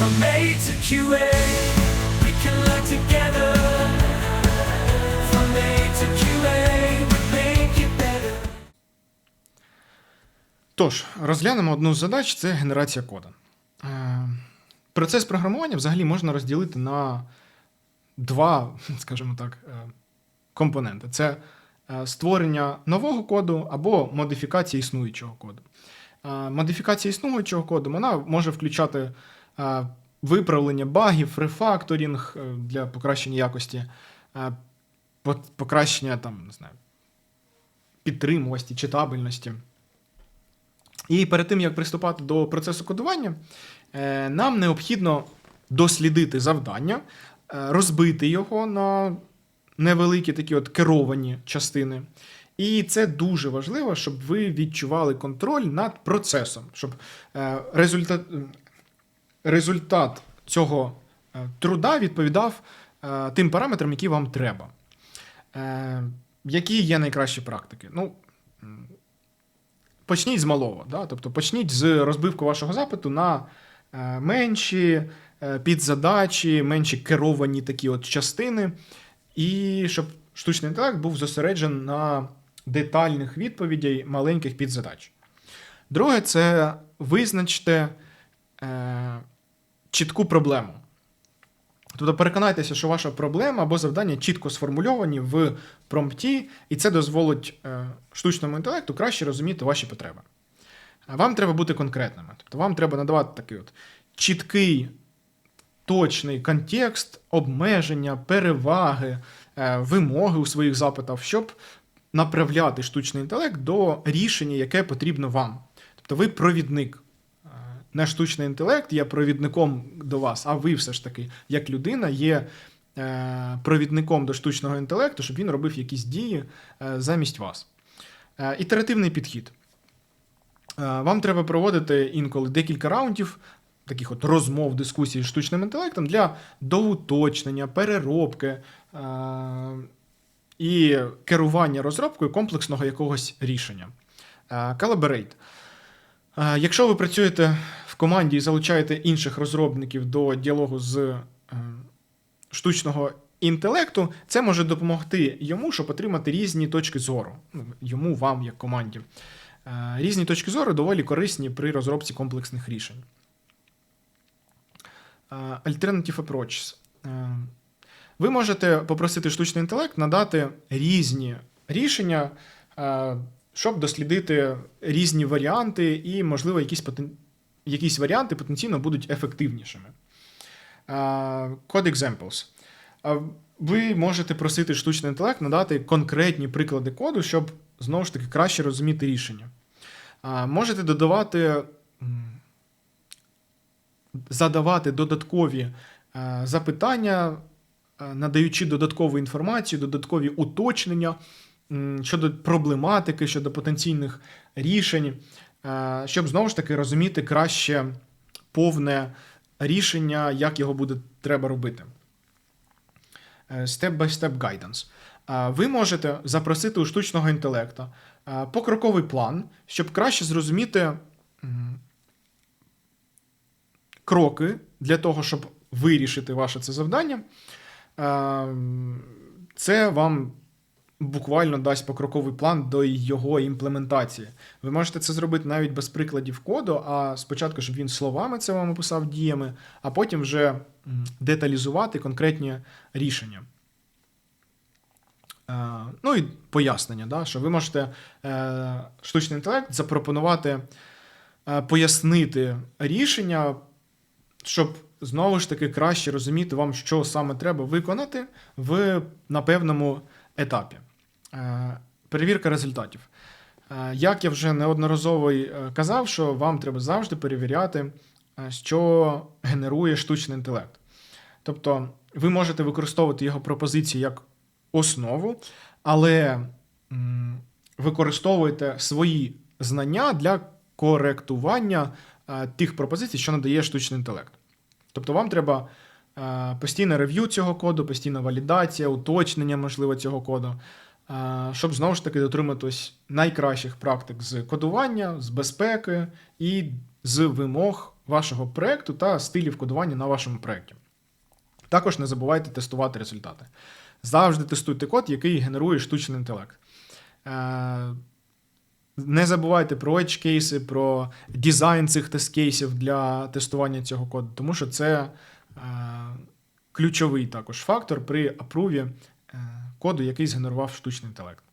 From A to QA, we can learn together. From A to QA. Тож, розглянемо одну з задач це генерація кода. Е, Процес програмування взагалі можна розділити на два, скажімо так, е, компоненти: це е, створення нового коду або модифікація існуючого коду. Модифікація існуючого коду вона може включати виправлення багів, рефакторинг е, для покращення якості, покращення там, не знаю, підтримуваності, читабельності. І перед тим, як приступати до процесу кодування, е, нам необхідно дослідити завдання, е, розбити його на невеликі такі от керовані частини. І це дуже важливо, щоб ви відчували контроль над процесом, щоб результат, результат цього е, труда відповідав е, тим параметрам, які вам треба. Е, Які є найкращі практики? Ну, почніть з малого. Да? Тобто почніть з розбивку вашого запиту на менші підзадачі, менші керовані такі от частини, і щоб штучний інтелект був зосереджений на детальних відповідей маленьких підзадач. Друге, це визначте е, чітку проблему. Тобто переконайтеся, що ваша проблема або завдання чітко сформульовані в промпті, і це дозволить е, штучному інтелекту краще розуміти ваші потреби. Вам треба бути конкретними. Тобто вам треба надавати такий от чіткий, точний контекст, обмеження, переваги, е, вимоги у своїх запитах, щоб направляти штучний інтелект до рішення, яке потрібно вам. Тобто ви провідник. Не штучний інтелект є провідником до вас, а ви все ж таки, як людина, є е, провідником до штучного інтелекту, щоб він робив якісь дії е, замість вас. Е, Ітеративний підхід. Вам треба проводити інколи декілька раундів, таких от розмов, дискусій з штучним інтелектом для доуточнення, переробки е, і керування розробкою комплексного якогось рішення. Е. Якщо ви працюєте в команді і залучаєте інших розробників до діалогу з е, штучного інтелекту, це може допомогти йому, щоб отримати різні точки зору. Ну, Йому, вам, як команді. Е, Різні точки зору доволі корисні при розробці комплексних рішень. Е, Alternative approaches. Ви можете попросити штучний інтелект надати різні рішення, щоб дослідити різні варіанти, і, можливо, якісь, потен... якісь варіанти потенційно будуть ефективнішими. Code examples. Ви можете просити штучний інтелект надати конкретні приклади коду, щоб знову ж таки краще розуміти рішення. Можете додавати, задавати додаткові запитання, надаючи додаткову інформацію, додаткові уточнення щодо проблематики, щодо потенційних рішень, е, щоб знову ж таки розуміти краще повне рішення, як його буде треба робити. Е, Step-by-step guidance. Е, Ви можете запросити у штучного інтелекту е, покроковий план, щоб краще зрозуміти кроки для того, щоб вирішити ваше це завдання. Е, Це вам буквально дасть покроковий план до його імплементації. Ви можете це зробити навіть без прикладів коду, а спочатку, щоб він словами це вам описав діями, а потім вже деталізувати конкретні рішення. Е, Ну і пояснення, да, що ви можете е, штучний інтелект запропонувати е, пояснити рішення, щоб знову ж таки краще розуміти вам, що саме треба виконати в на певному етапі. Е, Перевірка результатів. Е, Як я вже неодноразово е, казав, що вам треба завжди перевіряти, що генерує штучний інтелект. Тобто, ви можете використовувати його пропозиції як основу, але використовуєте свої знання для коректування тих пропозицій, що надає штучний інтелект. Тобто, вам треба постійне рев'ю цього коду, постійна валідація, уточнення, можливо, цього коду, щоб знову ж таки дотриматись найкращих практик з кодування, з безпеки і з вимог вашого проєкту та стилів кодування на вашому проєкті. Також не забувайте тестувати результати. Завжди тестуйте код, який генерує штучний інтелект. Е, Не забувайте про edge кейси, про дизайн цих тест-кейсів для тестування цього коду, тому що це е, ключовий також фактор при апруві е, коду, який згенерував штучний інтелект.